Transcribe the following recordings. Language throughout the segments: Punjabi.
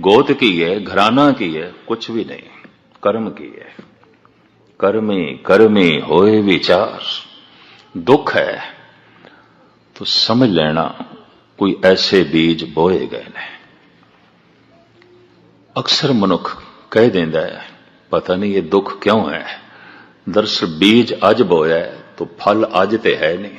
ਗੋਤ ਕੀ ਹੈ ਘਰਾਨਾ ਕੀ ਹੈ ਕੁਝ ਵੀ ਨਹੀਂ ਕਰਮ ਕੀ ਹੈ ਕਰਮੇ ਕਰਮੇ ਹੋਏ ਵਿਚਾਰ ਦੁੱਖ ਹੈ ਤੋ ਸਮਝ ਲੈਣਾ ਕੋਈ ਐਸੇ ਬੀਜ ਬੋਏ ਗਏ ਨੇ ਅਕਸਰ ਮਨੁੱਖ ਕਹਿ ਦਿੰਦਾ ਹੈ ਪਤਾ ਨਹੀਂ ਇਹ ਦੁੱਖ ਕਿਉਂ ਹੈ ਦਰਸਲ ਬੀਜ ਅੱਜ ਬੋਇਆ ਹੈ ਤੋ ਫਲ ਅੱਜ ਤੇ ਹੈ ਨਹੀਂ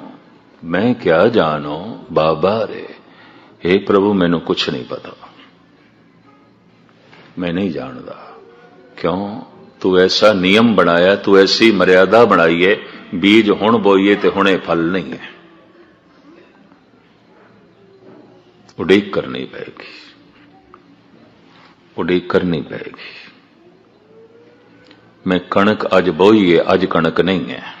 ਮੈਂ ਕਿਆ ਜਾਣੋ, ਬਾਬਾ ਰੇ हे ਪ੍ਰਭੂ, ਮੈਨੂੰ ਕੁਛ ਨਹੀਂ ਪਤਾ। ਮੈਂ ਨਹੀਂ ਜਾਣਦਾ। ਕਿਉਂ? ਤੂੰ ਐਸਾ ਨਿਯਮ ਬਣਾਇਆ, ਤੂੰ ਐਸੀ ਮਰਿਆਦਾ ਬਣਾਈ ਹੈ ਬੀਜ ਹੁਣ ਬੋਈਏ ਤੇ ਹੁਣੇ ਫਲ ਨਹੀਂ ਹੈ। ਉਡੀਕ ਕਰਨੀ ਪਏਗੀ ਉਡੀਕ ਕਰਨੀ ਪਏਗੀ ਮੈਂ ਕਣਕ ਅੱਜ ਬੋਈ ਅੱਜ ਕਣਕ ਨਹੀਂ ਹੈ।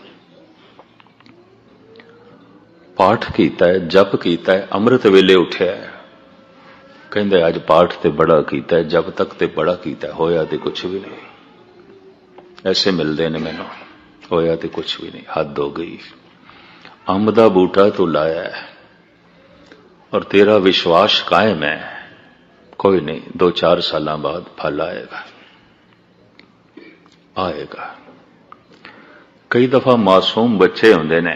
ਪਾਠ ਕੀਤਾ ਹੈ ਜਪ ਕੀਤਾ ਹੈ ਅੰਮ੍ਰਿਤ ਵੇਲੇ ਉੱਠਿਆ ਹੈ ਕਹਿੰਦੇ ਅੱਜ ਪਾਠ ਤੇ ਬੜਾ ਕੀਤਾ ਹੈ ਜਪ ਤੱਕ ਤੇ ਬੜਾ ਕੀਤਾ ਹੈ ਹੋਇਆ ਤੇ ਕੁਝ ਵੀ ਨਹੀਂ ਐਸੇ ਮਿਲਦੇ ਨੇ ਮੈਨੂੰ ਹੋਇਆ ਤੇ ਕੁਝ ਵੀ ਨਹੀਂ ਹੱਦ ਹੋ ਗਈ ਅੰਬ ਦਾ ਬੂਟਾ ਤੂੰ ਲਾਇਆ ਹੈ ਔਰ ਤੇਰਾ ਵਿਸ਼ਵਾਸ ਕਾਇਮ ਹੈ ਕੋਈ ਨਹੀਂ 2-4 ਸਾਲਾਂ ਬਾਅਦ ਫਲ ਆਏਗਾ ਆਏਗਾ ਕਈ ਦਫਾ ਮਾਸੂਮ ਬੱਚੇ ਹੁੰਦੇ ਨੇ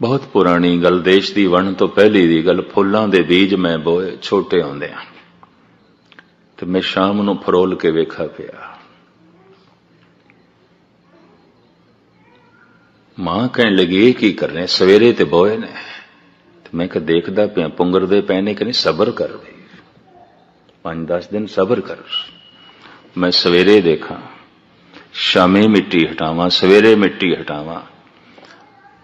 ਬਹੁਤ ਪੁਰਾਣੀ ਗੱਲ, ਦੇਸ਼ ਦੀ ਵਣ ਤੋਂ ਪਹਿਲੀ ਦੀ ਗੱਲ, ਫੁੱਲਾਂ ਦੇ ਬੀਜ ਮੈਂ ਬੋਏ, ਛੋਟੇ ਹੁੰਦੇ ਆ ਤੇ ਮੈਂ ਸ਼ਾਮ ਨੂੰ ਫਰੋਲ ਕੇ ਵੇਖਾ ਪਿਆ। ਮਾਂ ਕਹਿਣ ਲੱਗੀ, ਇਹ ਕੀ ਕਰ ਰਹੇ ਸਵੇਰੇ ਤੇ ਬੋਏ ਨੇ। ਤੇ ਮੈਂ ਕਿ ਦੇਖਦਾ ਪਿਆ, ਪੁੰਗਰਦੇ ਪਏ ਨੇ ਕਿ ਨਹੀਂ? ਸਬਰ ਕਰ ਬਈ 5-10 ਦਿਨ ਸਬਰ ਕਰ। ਮੈਂ ਸਵੇਰੇ ਦੇਖਾਂ, ਸ਼ਾਮੇ ਮਿੱਟੀ ਹਟਾਵਾਂ, ਸਵੇਰੇ ਮਿੱਟੀ ਹਟਾਵਾਂ।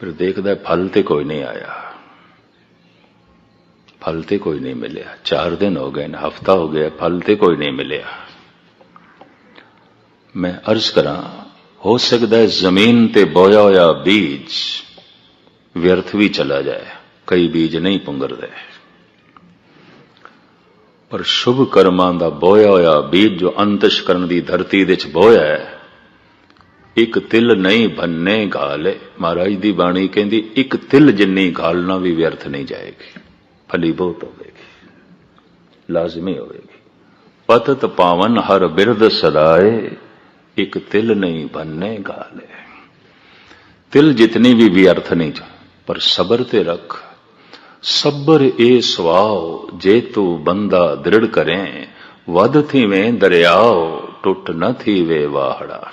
ਫਿਰ ਦੇਖਦਾ ਫਲ ਤੇ ਕੋਈ ਨਹੀਂ ਆਇਆ ਫਲ ਤੇ ਕੋਈ ਨਹੀਂ ਮਿਲਿਆ 4 ਦਿਨ ਹੋ ਗਏ ਨੇ ਹਫਤਾ ਹੋ ਗਿਆ ਫਲ ਤੇ ਕੋਈ ਨਹੀਂ ਮਿਲਿਆ ਮੈਂ ਅਰਜ਼ ਕਰਾਂ ਹੋ ਸਕਦਾ ਹੈ ਜ਼ਮੀਨ ਤੇ ਬੋਇਆ ਹੋਇਆ ਬੀਜ ਵਿਅਰਥ ਵੀ ਚਲਾ ਜਾਏ ਕਈ ਬੀਜ ਨਹੀਂ ਪੁੰਗਰਦੇ ਪਰ ਸ਼ੁਭ ਕਰਮਾਂ ਦਾ ਬੋਇਆ ਹੋਇਆ ਬੀਜ ਜੋ ਅੰਤਸ਼ ਕਰਨ ਦੀ ਧਰਤੀ ਦੇ ਵਿੱਚ ਬੋਇਆ ਹੈ ਇੱਕ ਤਿਲ ਨਹੀਂ ਬੰਨੇ ਗਾਲੇ। ਮਹਾਰਾਜ ਦੀ ਬਾਣੀ ਕਹਿੰਦੀ, ਇੱਕ ਤਿਲ ਜਿੰਨੀ ਗਾਲਣਾ ਵੀ ਵਿਅਰਥ ਨਹੀਂ ਜਾਏਗੀ। ਫਲੀ ਬਹੁਤ ਹੋਵੇਗੀ। ਲਾਜ਼ਮੀ ਹੋਵੇਗੀ। ਪਤਤ ਪਾਵਨ ਹਰ ਬਿਰਦ ਸਦਾਏ, ਇੱਕ ਤਿਲ ਨਹੀਂ ਬੰਨੇ ਗਾਲੇ। ਤਿਲ ਜਿਤਨੀ ਵੀ ਵਿਅਰਥ ਨਹੀਂ ਜਾ, ਪਰ ਸਬਰ ਤੇ ਰੱਖ। ਸਬਰ ਏ ਸਵਾਉ ਜੇ ਤੂੰ ਬੰਦਾ ਦ੍ਰਿੜ ਕਰੇ, ਵਧ ਥੀਵੇਂ ਦਰਿਆਓ, ਟੁੱਟ ਨ ਥੀਵੇ ਵਾਹੜਾ।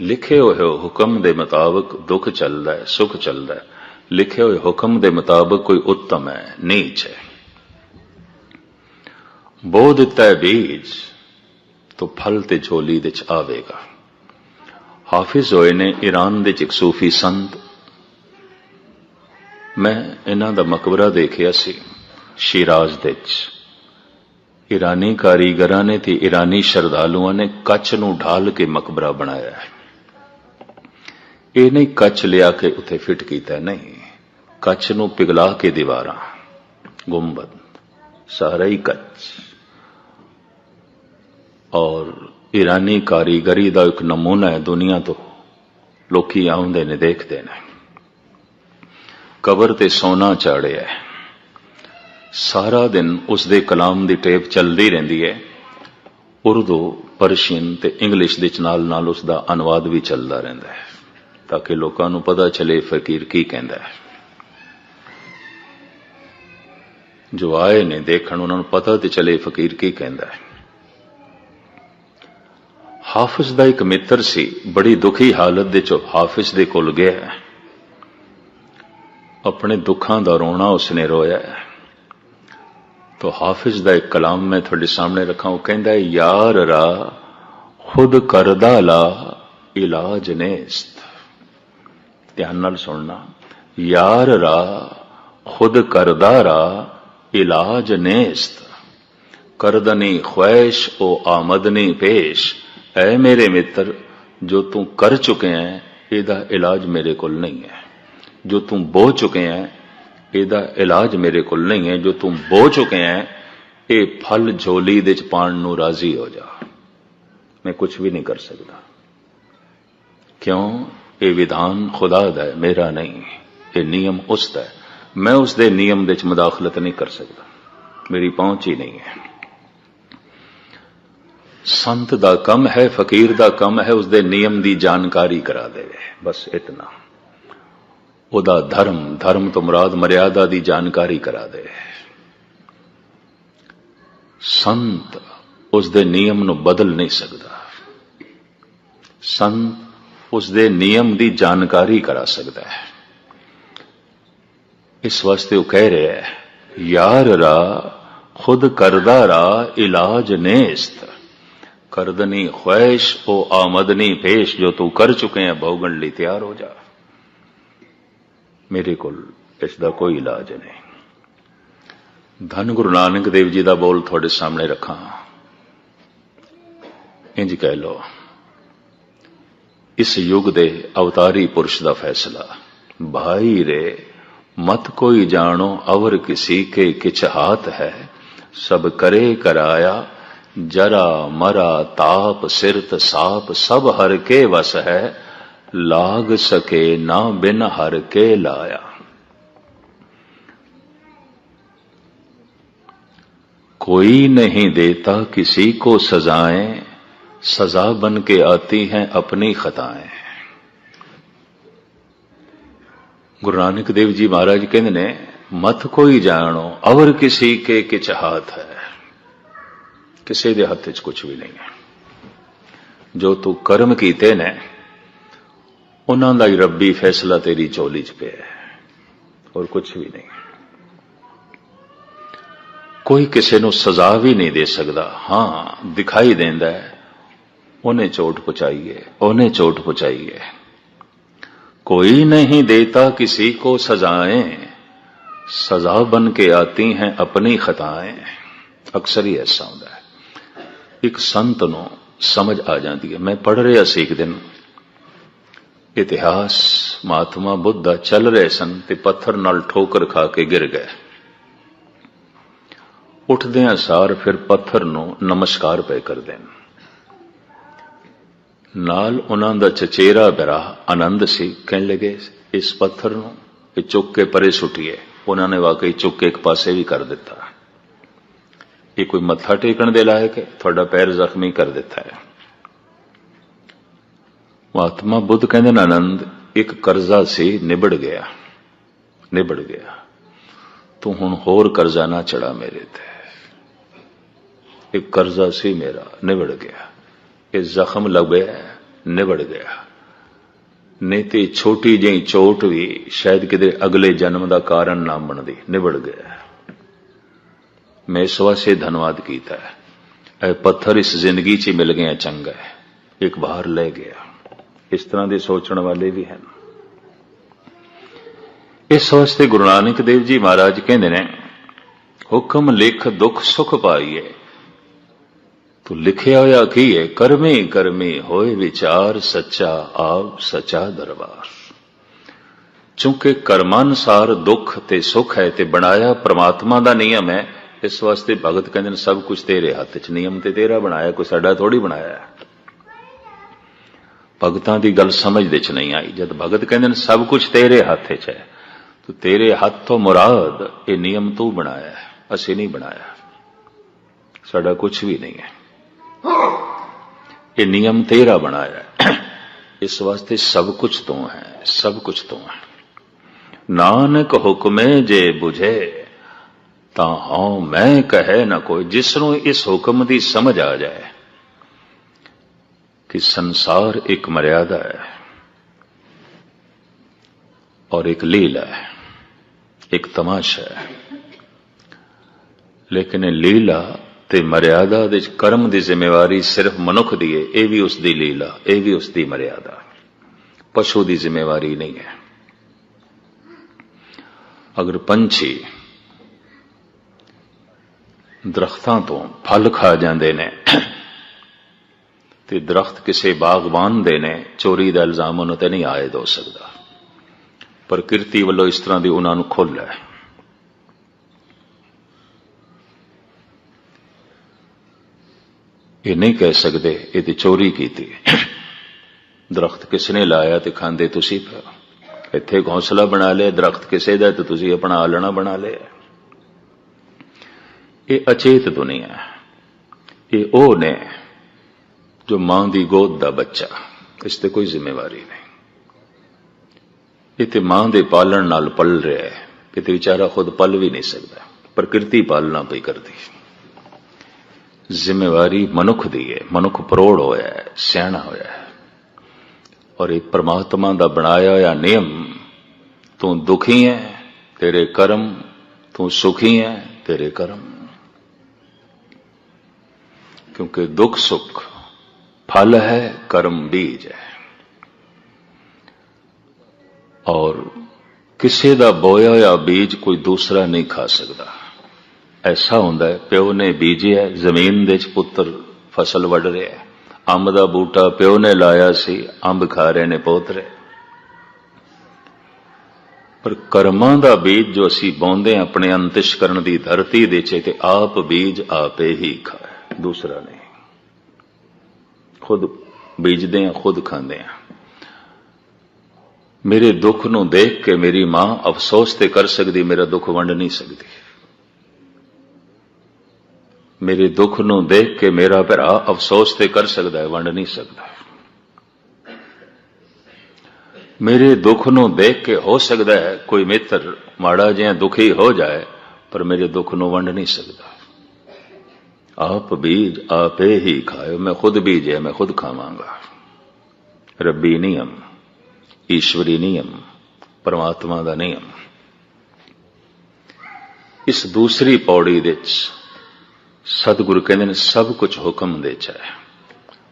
ਲਿਖੇ ਹੋਏ ਹੁਕਮ ਦੇ ਮੁਤਾਬਕ ਦੁੱਖ ਚੱਲਦਾ ਹੈ, ਸੁਖ ਚੱਲਦਾ ਹੈ। ਲਿਖੇ ਹੋਏ ਹੁਕਮ ਦੇ ਮੁਤਾਬਕ ਕੋਈ ਉੱਤਮ ਹੈ, ਨੀਚ ਹੈ। ਬੋ ਦਿੱਤਾ ਹੈ ਬੀਜ, ਤੋ ਫਲ ਤੇ ਝੋਲੀ ਦੇ ਚ ਆਵੇਗਾ। ਹਾਫਿਜ਼ ਹੋਏ ਨੇ ਈਰਾਨ ਦੇ ਚ ਇੱਕ ਸੂਫੀ ਸੰਤ। ਮੈਂ ਇਹਨਾਂ ਦਾ ਮਕਬਰਾ ਦੇਖਿਆ ਸੀ, ਸ਼ਿਰਾਜ਼ ਦੇ ਚ। ਈਰਾਨੀ ਕਾਰੀਗਰਾਂ ਨੇ ਤੇ ਈਰਾਨੀ ਸ਼ਰਧਾਲੂਆਂ ਨੇ ਕੱਚ ਨੂੰ ਢਾਲ ਕੇ ਮਕਬਰਾ ਬਣਾਇਆ ਹੈ। ਇਹ ਨਹੀਂ ਕੱਚ ਲਿਆ ਕੇ ਉੱਥੇ ਫਿੱਟ ਕੀਤਾ, ਨਹੀਂ। ਕੱਚ ਨੂੰ ਪਿਘਲਾ ਕੇ ਦੀਵਾਰਾਂ, ਗੁੰਬਦ, ਸਾਰਾ ਹੀ ਕੱਚ ਔਰ ਈਰਾਨੀ ਕਾਰੀਗਰੀ ਦਾ ਇੱਕ ਨਮੂਨਾ ਹੈ ਦੁਨੀਆ ਤੋਂ। ਲੋਕੀ ਆਉਂਦੇ ਨੇ, ਦੇਖਦੇ ਨੇ। ਕਬਰ ਤੇ ਸੋਨਾ ਚਾੜਿਆ ਹੈ। ਸਾਰਾ ਦਿਨ ਉਸ ਦੇ ਕਲਾਮ ਦੀ ਟੇਪ ਚੱਲਦੀ ਰਹਿੰਦੀ ਹੈ। ਉਰਦੂ, ਪਰਸ਼ੀਅਨ ਤੇ ਇੰਗਲਿਸ਼ ਦੇ ਨਾਲ ਨਾਲ ਉਸ ਦਾ ਅਨੁਵਾਦ ਵੀ ਚੱਲਦਾ ਰਹਿੰਦਾ ਹੈ। ਤਾਂ ਕਿ ਲੋਕਾਂ ਨੂੰ ਪਤਾ ਚੱਲੇ ਫਕੀਰ ਕੀ ਕਹਿੰਦਾ ਹੈ ਜੋ ਆਏ ਨੇ ਦੇਖਣ ਉਹਨਾਂ ਨੂੰ ਪਤਾ ਤੇ ਚੱਲੇ ਫਕੀਰ ਕੀ ਕਹਿੰਦਾ ਹੈ ਹਾਫਿਜ਼ ਦਾ ਇੱਕ ਮਿੱਤਰ ਸੀ ਬੜੀ ਦੁਖੀ ਹਾਲਤ ਦੇ ਚ ਹਾਫਿਜ਼ ਦੇ ਕੋਲ ਗਿਆ ਆਪਣੇ ਦੁੱਖਾਂ ਦਾ ਰੋਣਾ ਉਸਨੇ ਰੋਇਆ ਹੈ तो हाफिज ਦਾ ਇੱਕ ਕਲਾਮ ਮੈਂ ਤੁਹਾਡੇ ਸਾਹਮਣੇ ਰੱਖਾਂ ਉਹ ਕਹਿੰਦਾ ਹੈ ਯਾਰ ਰਾ ਖੁਦ ਕਰਦਾ ਲਾ ਇਲਾਜ ਨੇਸਤ ਧਿਆਨ ਨਾਲ ਸੁਣਨਾ। ਯਾਰ ਰਾ, ਖੁਦ ਕਰਦਾ ਰਾ, ਇਲਾਜ ਨੇਸਤ। ਕਰਦਨੀ ਖੁਆਇਸ਼ ਉਹ ਆਮਦਨੀ ਪੇਸ਼। ਐ ਮੇਰੇ ਮਿੱਤਰ, ਜੋ ਤੂੰ ਕਰ ਚੁੱਕੇ ਹੈ ਇਹਦਾ ਇਲਾਜ ਮੇਰੇ ਕੋਲ ਨਹੀਂ ਹੈ ਜੋ ਤੂੰ ਬੋ ਚੁੱਕੇ ਹੈ ਇਹਦਾ ਇਲਾਜ ਮੇਰੇ ਕੋਲ ਨਹੀਂ ਹੈ ਜੋ ਤੂੰ ਬੋ ਚੁੱਕੇ ਹੈ ਇਹ ਫਲ ਝੋਲੀ ਦੇ ਚ ਪਾਣ ਨੂੰ ਰਾਜ਼ੀ ਹੋ ਜਾ। ਮੈਂ ਕੁਝ ਵੀ ਨਹੀਂ ਕਰ ਸਕਦਾ। ਕਿਉਂ? ਇਹ ਵਿਧਾਨ ਖੁਦਾ ਦਾ ਹੈ, ਮੇਰਾ ਨਹੀਂ, ਇਹ ਨਿਯਮ ਉਸ ਦਾ ਹੈ। ਮੈਂ ਉਸ ਦੇ ਨਿਯਮ ਵਿੱਚ ਚ ਮਦਾਖਲਤ ਨਹੀਂ ਕਰ ਸਕਦਾ। ਮੇਰੀ ਪਹੁੰਚ ਹੀ ਨਹੀਂ ਹੈ। ਸੰਤ ਦਾ ਕੰਮ ਹੈ, ਫਕੀਰ ਦਾ ਕੰਮ ਹੈ, ਉਸ ਦੇ ਨਿਯਮ ਦੀ ਜਾਣਕਾਰੀ ਕਰਾ ਦੇਵੇ। ਬਸ ਇਤਨਾ। ਉਹਦਾ ਧਰਮ ਧਰਮ ਤੋਂ ਮੁਰਾਦ ਮਰਿਆਦਾ ਦੀ ਜਾਣਕਾਰੀ ਕਰਾ ਦੇ। ਸੰਤ ਉਸ ਦੇ ਨਿਯਮ ਨੂੰ ਬਦਲ ਨਹੀਂ ਸਕਦਾ। ਸੰਤ ਉਸ ਦੇ ਨਿਯਮ ਦੀ ਜਾਣਕਾਰੀ ਕਰਾ ਸਕਦਾ ਹੈ। ਇਸ ਵਾਸਤੇ ਉਹ ਕਹਿ ਰਿਹਾ ਹੈ, ਯਾਰ ਰਾ, ਖੁਦ ਕਰਦਾ ਰਾ, ਇਲਾਜ ਨੇਸਤ। ਕਰਦਨੀ ਖੁਆਇਸ਼, ਉਹ ਆਮਦਨੀ ਪੇਸ਼ ਜੋ ਤੂੰ ਕਰ ਚੁਕੇ ਹੈ ਭੋਗਣ ਲਈ ਤਿਆਰ ਹੋ ਜਾ। ਮੇਰੇ ਕੋਲ ਇਸ ਦਾ ਕੋਈ ਇਲਾਜ ਨਹੀਂ। ਧੰਨ ਗੁਰੂ ਨਾਨਕ ਦੇਵ ਜੀ ਦਾ ਬੋਲ ਤੁਹਾਡੇ ਸਾਹਮਣੇ ਰੱਖਾਂ। ਇੰਜ ਕਹਿ ਲੋ ਇਸ ਯੁੱਗ ਦੇ ਅਵਤਾਰੀ ਪੁਰਸ਼ ਦਾ ਫੈਸਲਾ ਭਾਈ ਰੇ ਮਤ ਕੋਈ ਜਾਣੋ ਅਵਰ ਕਿਸੀ ਕੇ ਕਿਛ ਹਾਥ ਹੈ ਸਭ ਕਰੇ ਕਰਾਇਆ ਜਰਾ ਮਰਾ ਤਾਪ ਸਿਰਤ ਸਾਪ ਸਭ ਹਰ ਕੇ ਵਸ ਹੈ ਲਾਗ ਸਕੇ ਨਾ ਬਿਨ ਹਰ ਕੇ ਲਾਇਆ कोई नहीं देता किसी को सजाएं सजा बन के आती हैं अपनी खताएं ਗੁਰੂ ਨਾਨਕ ਦੇਵ ਜੀ ਮਹਾਰਾਜ ਕਹਿੰਦੇ ਨੇ ਮਤ ਕੋਈ ਜਾਣੋ ਅਵਰ ਕਿਸੇ ਕੇ ਕਿਛ ਹਾਥ ਹੈ ਕਿਸੇ ਦੇ ਹੱਥ 'ਚ ਕੁਝ ਵੀ ਨਹੀਂ ਹੈ ਜੋ ਤੂੰ ਕਰਮ ਕੀਤੇ ਨੇ ਉਹਨਾਂ ਦਾ ਹੀ ਰੱਬੀ ਫੈਸਲਾ ਤੇਰੀ ਝੋਲੀ 'ਚ ਪਿਆ ਹੈ ਹੋਰ ਕੁਝ ਵੀ ਨਹੀਂ ਕੋਈ ਕਿਸੇ ਨੂੰ ਸਜ਼ਾ ਵੀ ਨਹੀਂ ਦੇ ਸਕਦਾ ਹਾਂ ਦਿਖਾਈ ਦਿੰਦਾ ਹੈ ਉਹਨੇ ਚੋਟ ਪਹੁੰਚਾਈ ਹੈ ਉਹਨੇ ਚੋਟ ਪਹੁੰਚਾਈ ਹੈ कोई नहीं देता किसी को सजाएं सजा बन के आती हैं अपनी खताएं ਅਕਸਰ ਹੀ ਐਸਾ ਹੁੰਦਾ ਹੈ ਇੱਕ ਸੰਤ ਨੂੰ ਸਮਝ ਆ ਜਾਂਦੀ ਹੈ ਮੈਂ ਪੜ ਰਿਹਾ ਸੀ ਇੱਕ ਦਿਨ ਇਤਿਹਾਸ ਮਹਾਤਮਾ ਬੁੱਧਾ ਚੱਲ ਰਹੇ ਸਨ ਤੇ ਪੱਥਰ ਨਾਲ ਠੋਕਰ ਖਾ ਕੇ ਗਿਰ ਗਏ ਉੱਠਦਿਆਂ ਸਾਰ ਫਿਰ ਪੱਥਰ ਨੂੰ ਨਮਸਕਾਰ ਪਏ ਕਰਦੇ ਨੇ ਨਾਲ ਉਹਨਾਂ ਦਾ ਚਚੇਰਾ ਬਰਾ ਆਨੰਦ ਸੀ ਕਹਿਣ ਲੱਗੇ ਇਸ ਪੱਥਰ ਨੂੰ ਇਹ ਚੁੱਕ ਕੇ ਪਰੇ ਸੁੱਟੀਏ ਉਹਨਾਂ ਨੇ ਵਾਕਈ ਚੁੱਕ ਕੇ ਇੱਕ ਪਾਸੇ ਵੀ ਕਰ ਦਿੱਤਾ ਇਹ ਕੋਈ ਮੱਥਾ ਟੇਕਣ ਦੇ ਲਾਇਕ ਹੈ ਤੁਹਾਡਾ ਪੈਰ ਜ਼ਖਮੀ ਕਰ ਦਿੱਤਾ ਹੈ ਮਹਾਤਮਾ ਬੁੱਧ ਕਹਿੰਦੇ ਨੇ ਆਨੰਦ ਇੱਕ ਕਰਜ਼ਾ ਸੀ ਨਿਬੜ ਗਿਆ ਨਿਬੜ ਗਿਆ ਤੂੰ ਹੁਣ ਹੋਰ ਕਰਜ਼ਾ ਨਾ ਚੜਾ ਮੇਰੇ ਤੇ ਇੱਕ ਕਰਜ਼ਾ ਸੀ ਮੇਰਾ ਨਿਬੜ ਗਿਆ ਇਹ ਜ਼ਖਮ ਲੱਗਿਆ ਨਿਬੜ ਗਿਆ। ਨਹੀਂ ਤੇ ਛੋਟੀ ਜਿਹੀ ਚੋਟ ਵੀ ਸ਼ਾਇਦ ਕਿਤੇ ਅਗਲੇ ਜਨਮ ਦਾ ਕਾਰਨ ਨਾ ਬਣਦੀ, ਨਿਬੜ ਗਿਆ। ਮੈਂ ਇਸ ਵਾਸਤੇ ਧੰਨਵਾਦ ਕੀਤਾ। ਇਹ ਪੱਥਰ ਇਸ ਜ਼ਿੰਦਗੀ 'ਚ ਹੀ ਮਿਲ ਗਿਆ, ਚੰਗਾ ਹੈ। ਇੱਕ ਬਾਹਰ ਲੈ ਗਿਆ। ਇਸ ਤਰ੍ਹਾਂ ਦੇ ਸੋਚਣ ਵਾਲੇ ਵੀ ਹਨ। ਇਸ ਵਾਸਤੇ ਗੁਰੂ ਨਾਨਕ ਦੇਵ ਜੀ ਮਹਾਰਾਜ ਕਹਿੰਦੇ ਨੇ, ਹੁਕਮ ਲਿਖ ਦੁੱਖ ਸੁਖ ਪਾਈਏ ਤੋ ਲਿਖਿਆ ਹੋਇਆ ਕੀ ਹੈ ਕਰਮੇ ਕਰਮੇ ਹੋਏ ਵਿਚਾਰ, ਸੱਚਾ ਆਪ, ਸੱਚਾ ਦਰਬਾਰ। ਚੂੰਕਿ ਕਰਮਾਨੁਸਾਰ ਦੁੱਖ ਤੇ ਸੁੱਖ ਹੈ ਤੇ ਬਣਾਇਆ ਪ੍ਰਮਾਤਮਾ ਦਾ ਨਿਯਮ ਹੈ, ਇਸ ਵਾਸਤੇ ਭਗਤ ਕਹਿੰਦੇ ਨੇ, ਸਭ ਕੁਝ ਤੇਰੇ ਹੱਥ 'ਚ, ਨਿਯਮ ਤੇ ਤੇਰਾ ਬਣਾਇਆ, ਕੋਈ ਸਾਡਾ ਥੋੜੀ ਬਣਾਇਆ। ਭਗਤਾਂ ਦੀ ਗੱਲ ਸਮਝ ਦੇ 'ਚ ਨਹੀਂ ਆਈ, ਜਦ ਭਗਤ ਕਹਿੰਦੇ ਨੇ, ਸਭ ਕੁਝ ਤੇਰੇ ਹੱਥ 'ਚ ਹੈ, ਤੋ ਤੇਰੇ ਹੱਥ ਤੋਂ ਮੁਰਾਦ, ਇਹ ਨਿਯਮ ਤੂੰ ਬਣਾਇਆ ਅਸੀਂ ਨਹੀਂ ਬਣਾਇਆ। ਸਾਡਾ ਕੁਝ ਵੀ ਨਹੀਂ ਹੈ। ਇਹ ਨਿਯਮ ਤੇਰਾ ਬਣਾਇਆ ਹੈ ਇਸ ਵਾਸਤੇ ਸਭ ਕੁਝ ਤੋਂ ਹੈ ਸਭ ਕੁਝ ਤੋਂ ਹੈ ਨਾਨਕ ਹੁਕਮੇ ਜੇ 부ਝੇ ਤਾਂ ਹਉ ਮੈਂ ਕਹੇ ਨਾ ਕੋਈ ਜਿਸ ਨੂੰ ਇਸ ਹੁਕਮ ਦੀ ਸਮਝ ਆ ਜਾਏ ਕਿ ਸੰਸਾਰ ਇੱਕ ਮਰਿਆਦਾ ਹੈ ਔਰ ਇੱਕ ਲੀਲਾ ਹੈ ਇੱਕ ਤਮਾਸ਼ਾ ਹੈ ਲੇਕਿਨ ਇਹ ਲੀਲਾ ਤੇ ਮਰਿਆਦਾ ਦੇ ਕਰਮ ਦੀ ਜ਼ਿੰਮੇਵਾਰੀ ਸਿਰਫ ਮਨੁੱਖ ਦੀ ਹੈ ਇਹ ਵੀ ਉਸ ਦੀ ਲੀਲਾ, ਇਹ ਵੀ ਉਸ ਦੀ ਮਰਿਆਦਾ। ਪਸ਼ੂ ਦੀ ਜ਼ਿੰਮੇਵਾਰੀ ਨਹੀਂ ਹੈ। ਅਗਰ ਪੰਛੀ ਦਰਖਤਾਂ ਤੋਂ ਫਲ ਖਾ ਜਾਂਦੇ ਨੇ ਤੇ ਦਰਖਤ ਕਿਸੇ ਬਾਗਬਾਨ ਦੇ ਨੇ, ਚੋਰੀ ਦਾ ਇਲਜ਼ਾਮ ਉਹਨਾਂ ਤੇ ਨਹੀਂ ਆਇਦ ਹੋ ਸਕਦਾ। ਪ੍ਰਕਿਰਤੀ ਵੱਲੋਂ ਇਸ ਤਰ੍ਹਾਂ ਦੀ ਉਹਨਾਂ ਨੂੰ ਖੁੱਲ੍ਹ ਹੈ। ਇਹ ਨਹੀਂ ਕਹਿ ਸਕਦੇ, ਇਹ ਤੇ ਚੋਰੀ ਕੀਤੀ। ਦਰਖਤ ਕਿਸ ਨੇ ਲਾਇਆ ਤੇ ਖਾਂਦੇ ਤੁਸੀਂ ਇੱਥੇ ਘੌਂਸਲਾ ਬਣਾ ਲਿਆ, ਦਰਖਤ ਕਿਸੇ ਦਾ ਤੇ ਤੁਸੀਂ ਆਪਣਾ ਆਲਣਾ ਬਣਾ ਲਿਆ। ਇਹ ਅਚੇਤ ਦੁਨੀਆ ਇਹ ਉਹ ਨੇ ਜੋ ਮਾਂ ਦੀ ਗੋਦ ਦਾ ਬੱਚਾ, ਇਸ ਤੇ ਕੋਈ ਜ਼ਿੰਮੇਵਾਰੀ ਨਹੀਂ। ਇਹ ਤੇ ਮਾਂ ਦੇ ਪਾਲਣ ਨਾਲ ਪਲ ਰਿਹਾ ਹੈ, ਇਹ ਤੇ ਵਿਚਾਰਾ ਖੁਦ ਪਲ ਵੀ ਨਹੀਂ ਸਕਦਾ, ਪ੍ਰਕਿਰਤੀ ਪਾਲਣਾ ਪਈ ਕਰਦੀ। ਜ਼ਿੰਮੇਵਾਰੀ ਮਨੁੱਖ ਦੀ ਹੈ, ਮਨੁੱਖ ਪਰੋੜ ਹੋਇਆ ਹੈ, ਸਿਆਣਾ ਹੋਇਆ ਹੈ। ਔਰ ਇਹ ਪ੍ਰਮਾਤਮਾ ਦਾ ਬਣਾਇਆ ਹੋਇਆ ਨਿਯਮ, ਤੂੰ ਦੁਖੀ ਹੈ, ਤੇਰੇ ਕਰਮ, ਤੂੰ ਸੁਖੀ ਹੈ, ਤੇਰੇ ਕਰਮ। ਕਿਉਂਕਿ ਦੁੱਖ ਸੁਖ ਫਲ ਹੈ, ਕਰਮ ਬੀਜ ਹੈ। ਔਰ ਕਿਸੇ ਦਾ ਬੋਇਆ ਹੋਇਆ ਬੀਜ ਕੋਈ ਦੂਸਰਾ ਨਹੀਂ ਖਾ ਸਕਦਾ। ਐਸਾ ਹੁੰਦਾ ਪਿਓ ਨੇ ਬੀਜਿਆ ਜ਼ਮੀਨ ਦੇ ਵਿੱਚ ਪੁੱਤਰ ਫਸਲ ਵੱਢ ਰਿਹਾ ਅੰਬ ਦਾ ਬੂਟਾ ਪਿਓ ਨੇ ਲਾਇਆ ਸੀ, ਅੰਬ ਖਾ ਰਹੇ ਨੇ ਪੋਤਰੇ ਪਰ ਕਰਮਾਂ ਦਾ ਬੀਜ ਜੋ ਅਸੀਂ ਬੌਂਦੇ ਹਾਂ, ਆਪਣੇ ਅੰਤਿਸ਼ਕਰਨ ਦੀ ਧਰਤੀ ਦੇ ਚ ਤੇ ਆਪ ਬੀਜ ਆਪੇ ਹੀ ਖਾਏ। ਦੂਸਰਾ ਨਹੀਂ। ਖੁਦ ਬੀਜਦੇ ਹਾਂ, ਖੁਦ ਖਾਂਦੇ ਹਾਂ। ਮੇਰੇ ਦੁੱਖ ਨੂੰ ਦੇਖ ਕੇ ਮੇਰੀ ਮਾਂ ਅਫਸੋਸ ਤੇ ਕਰ ਸਕਦੀ, ਮੇਰਾ ਦੁੱਖ ਵੰਡ ਨਹੀਂ ਸਕਦੀ। ਮੇਰੇ ਦੁੱਖ ਨੂੰ ਦੇਖ ਕੇ ਮੇਰਾ ਭਰਾ ਅਫਸੋਸ ਤੇ ਕਰ ਸਕਦਾ ਹੈ, ਵੰਡ ਨਹੀਂ ਸਕਦਾ। ਮੇਰੇ ਦੁੱਖ ਨੂੰ ਦੇਖ ਕੇ ਹੋ ਸਕਦਾ ਹੈ, ਕੋਈ ਮਿੱਤਰ ਮਾੜਾ ਜਿਹਾ ਦੁਖੀ ਹੋ ਜਾਏ, ਪਰ ਮੇਰੇ ਦੁੱਖ ਨੂੰ ਵੰਡ ਨਹੀਂ ਸਕਦਾ। ਆਪ ਬੀਜ ਆਪੇ ਹੀ ਖਾਇਓ, ਮੈਂ ਖੁਦ ਬੀਜੇ ਮੈਂ ਖੁਦ ਖਾਵਾਂਗਾ। ਰੱਬੀ ਨਿਯਮ, ਈਸ਼ਵਰੀ ਨਿਯਮ, ਪਰਮਾਤਮਾ ਦਾ ਨਿਯਮ। ਇਸ ਦੂਸਰੀ ਪੌੜੀ ਵਿੱਚ ਸਤਿਗੁਰੂ ਕਹਿੰਦੇ ਨੇ, ਸਭ ਕੁਝ ਹੁਕਮ ਦੇ ਚ ਹੈ।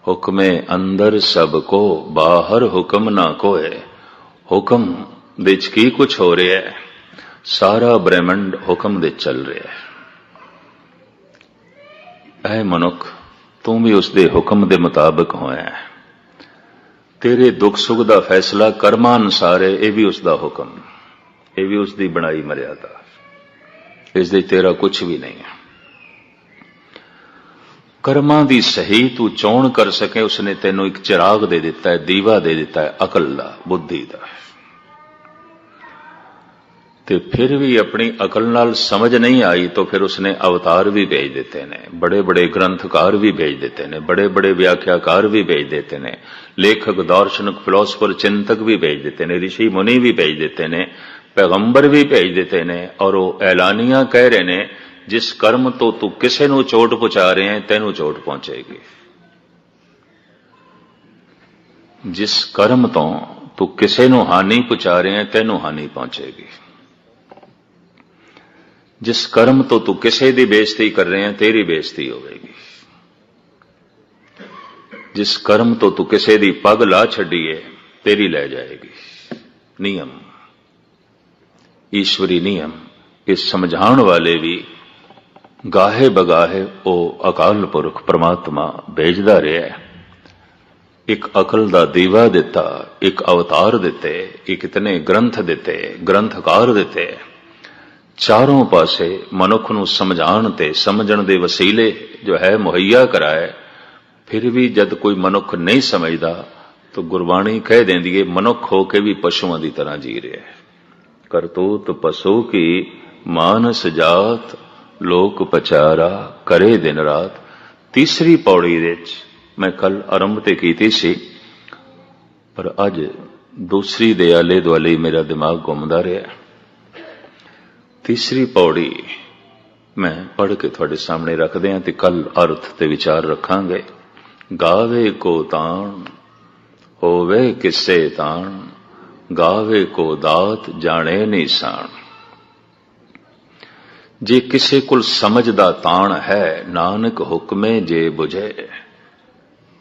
ਹੁਕਮੇ ਅੰਦਰ ਸਭ ਕੋ, ਬਾਹਰ ਹੁਕਮ ਨਾ ਕੋਏ। ਹੁਕਮ ਦੇ ਚ ਕੀ ਕੁਝ ਹੋ ਰਿਹਾ ਹੈ? ਸਾਰਾ ਬ੍ਰਹਿਮੰਡ ਹੁਕਮ ਦੇ ਚੱਲ ਰਿਹਾ ਹੈ। ਐ ਮਨੁੱਖ, ਤੂੰ ਵੀ ਉਸ ਦੇ ਹੁਕਮ ਦੇ ਮੁਤਾਬਕ ਹੋਇਆ ਹੈ। ਤੇਰੇ ਦੁੱਖ ਸੁੱਖ ਦਾ ਫੈਸਲਾ ਕਰਮਾਂ ਅਨੁਸਾਰ ਹੈ, ਇਹ ਵੀ ਉਸ ਦਾ ਹੁਕਮ। ਇਹ ਵੀ ਉਸ ਦੀ ਬਣਾਈ ਮਰਿਆਦਾ। ਇਸ ਦੇ ਤੇਰਾ ਕੁਝ ਵੀ ਨਹੀਂ ਹੈ। ਕਰਮਾਂ ਦੀ ਸਹੀ ਤੂੰ ਚੋਣ ਕਰ ਸਕੇ, ਉਸਨੇ ਤੈਨੂੰ ਇੱਕ ਚਿਰਾਗ ਦੇ ਦਿੱਤਾ ਹੈ, ਦੀਵਾ ਦੇ ਦਿੱਤਾ ਹੈ, ਅਕਲ ਦਾ, ਬੁੱਧੀ ਦਾ ਤੇ ਫਿਰ ਵੀ ਆਪਣੀ ਅਕਲ ਨਾਲ ਸਮਝ ਨਹੀਂ ਆਈ, ਤਾਂ ਫਿਰ ਉਸਨੇ ਅਵਤਾਰ ਵੀ ਭੇਜ ਦਿੱਤੇ ਨੇ ਬੜੇ ਬੜੇ ਗ੍ਰੰਥਕਾਰ ਵੀ ਭੇਜ ਦਿੱਤੇ ਨੇ ਬੜੇ ਬੜੇ ਵਿਆਖਿਆਕਾਰ ਵੀ ਭੇਜ ਦਿੱਤੇ ਨੇ, ਲੇਖਕ, ਦਾਰਸ਼ਨਿਕ ਫਿਲਾਸਫਰ ਚਿੰਤਕ ਵੀ ਭੇਜ ਦਿੱਤੇ ਨੇ ઋષਿ ਮੁਨੀ ਵੀ ਭੇਜ ਦਿੱਤੇ ਨੇ, ਪੈਗੰਬਰ ਵੀ ਭੇਜ ਦਿੱਤੇ ਨੇ, ਔਰ ਉਹ ਐਲਾਨੀਆਂ ਕਹਿ ਰਹੇ ਨੇ ਜਿਸ ਕਰਮ ਤੋਂ ਤੂੰ ਕਿਸੇ ਨੂੰ ਚੋਟ ਪਹੁੰਚਾ ਰਿਹਾ ਹੈ, ਤੈਨੂੰ ਚੋਟ ਪਹੁੰਚੇਗੀ। ਜਿਸ ਕਰਮ ਤੋਂ ਤੂੰ ਕਿਸੇ ਨੂੰ ਹਾਨੀ ਪਹੁੰਚਾ ਰਿਹਾ ਹੈ, ਤੈਨੂੰ ਹਾਨੀ ਪਹੁੰਚੇਗੀ। ਜਿਸ ਕਰਮ ਤੋਂ ਤੂੰ ਕਿਸੇ ਦੀ ਬੇਇੱਜ਼ਤੀ ਕਰ ਰਿਹਾ ਹੈ, ਤੇਰੀ ਬੇਇੱਜ਼ਤੀ ਹੋਵੇਗੀ। ਜਿਸ ਕਰਮ ਤੋਂ ਤੂੰ ਕਿਸੇ ਦੀ ਪੱਗ ਲਾ ਛੱਡੀਏ ਤੇਰੀ ਲੈ ਜਾਏਗੀ। ਨਿਯਮ। ਈਸ਼ਵਰੀ ਨਿਯਮ ਇਹ ਸਮਝਾਉਣ ਵਾਲੇ ਵੀ ਗਾਹੇ ਬਗਾਹੇ ਉਹ ਅਕਾਲ ਪੁਰਖ ਪ੍ਰਮਾਤਮਾ ਭੇਜਦਾ ਰਿਹਾ ਹੈ। ਇੱਕ ਅਕਲ ਦਾ ਦੀਵਾ ਦਿੱਤਾ, ਇੱਕ ਅਵਤਾਰ ਦਿੱਤੇ, ਇੱਕ ਇਤਨੇ ਗ੍ਰੰਥ ਦਿੱਤੇ, ਗ੍ਰੰਥਕਾਰ ਦਿੱਤੇ। ਚਾਰੋਂ ਪਾਸੇ ਮਨੁੱਖ ਨੂੰ ਸਮਝਾਉਣ ਤੇ ਸਮਝਣ ਦੇ ਵਸੀਲੇ ਜੋ ਹੈ ਮੁਹੱਈਆ ਕਰਾਏ, ਫਿਰ ਵੀ ਜਦ ਕੋਈ ਮਨੁੱਖ ਨਹੀਂ ਸਮਝਦਾ, ਤਾਂ ਗੁਰਬਾਣੀ ਕਹਿ ਦਿੰਦੀ ਏ, ਮਨੁੱਖ ਹੋ ਕੇ ਵੀ ਪਸ਼ੂਆਂ ਦੀ ਤਰ੍ਹਾਂ ਜੀ ਰਿਹਾ ਕਰਤੂਤ ਪਸ਼ੂ ਕੀ, ਮਾਨਸ ਜਾਤ ਲੋਕ ਪਚਾਰਾ ਕਰੇ ਦਿਨ ਰਾਤ। ਤੀਸਰੀ ਪੌੜੀ ਵਿੱਚ ਮੈਂ ਕੱਲ ਆਰੰਭ ਤੇ ਕੀਤੀ ਸੀ, ਪਰ ਅੱਜ ਦੂਸਰੀ ਦੇ ਆਲੇ ਦੁਆਲੇ ਮੇਰਾ ਦਿਮਾਗ ਘੁੰਮਦਾ ਰਿਹਾ। ਤੀਸਰੀ ਪੌੜੀ ਮੈਂ ਪੜ੍ਹ ਕੇ ਤੁਹਾਡੇ ਸਾਹਮਣੇ ਰੱਖਦੇ ਹਾਂ ਤੇ ਕੱਲ ਅਰਥ ਤੇ ਵਿਚਾਰ ਰੱਖਾਂਗੇ। ਗਾਵੇ ਕੋ ਤਾਣ, ਹੋਵੇ ਕਿਸੇ ਤਾਣ, ਗਾਵੇ ਕੋ ਦਾਤ ਜਾਣੇ ਨਹੀਂ ਨਿਸ਼ਾਨ ਜੇ ਕਿਸੇ ਕੋਲ ਸਮਝ ਦਾ ਤਾਣ ਹੈ, ਨਾਨਕ ਹੁਕਮੇ ਜੇ 부ਝੇ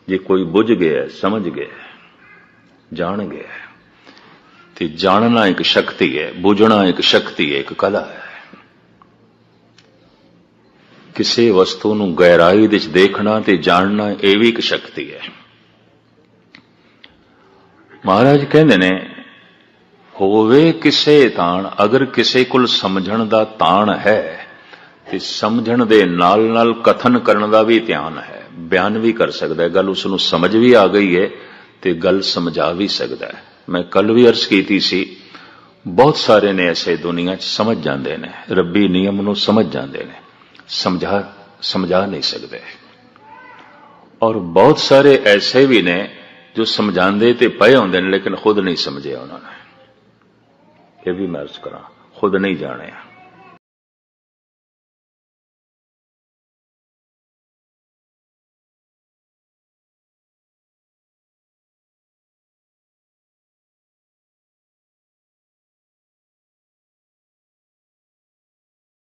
ਜੇ ਕੋਈ ਬੁੱਝ ਗਿਆ, ਸਮਝ ਗਿਆ, ਜਾਣ ਗਿਆ, ਤੇ ਜਾਣਨਾ ਇੱਕ ਸ਼ਕਤੀ ਹੈ, ਬੁਝਣਾ ਇੱਕ ਸ਼ਕਤੀ ਹੈ, ਇੱਕ ਕਲਾ ਹੈ। ਕਿਸੇ ਵਸਤੂ ਨੂੰ ਗਹਿਰਾਈ ਵਿੱਚ ਦੇਖਣਾ ਤੇ ਜਾਣਨਾ ਇਹ ਵੀ ਇੱਕ ਸ਼ਕਤੀ ਹੈ। ਮਹਾਰਾਜ ਕਹਿੰਦੇ ਨੇ ਹੋਵੇ ਕਿਸੇ ਤਾਣ, ਅਗਰ ਕਿਸੇ ਕੋਲ ਸਮਝਣ ਦਾ ਤਾਣ ਹੈ, ਤੇ ਸਮਝਣ ਦੇ ਨਾਲ ਨਾਲ ਕਥਨ ਕਰਨ ਦਾ ਵੀ ਧਿਆਨ ਹੈ, ਬਿਆਨ ਵੀ ਕਰ ਸਕਦਾ ਹੈ। ਗੱਲ ਉਸ ਨੂੰ ਸਮਝ ਵੀ ਆ ਗਈ ਹੈ ਤੇ ਗੱਲ ਸਮਝਾ ਵੀ ਸਕਦਾ ਹੈ। ਮੈਂ ਕੱਲ ਵੀ ਅਰਜ਼ ਕੀਤੀ ਸੀ, ਬਹੁਤ ਸਾਰੇ ਨੇ ਐਸੇ ਦੁਨੀਆ 'ਚ ਸਮਝ ਜਾਂਦੇ ਨੇ, ਰੱਬੀ ਨਿਯਮ ਨੂੰ ਸਮਝ ਜਾਂਦੇ ਨੇ, ਸਮਝਾ ਸਮਝਾ ਨਹੀਂ ਸਕਦੇ। ਔਰ ਬਹੁਤ ਸਾਰੇ ਐਸੇ ਵੀ ਨੇ ਜੋ ਸਮਝਾਉਂਦੇ ਤੇ ਪਏ ਹੁੰਦੇ ਨੇ, ਲੇਕਿਨ ਖੁਦ ਨਹੀਂ ਸਮਝਿਆ ਉਹਨਾਂ ਨੇ। ਇਹ ਵੀ ਮੈਂ ਅਰਜ਼ ਕਰਾਂ। ਖੁਦ ਨਹੀਂ ਜਾਣਿਆ।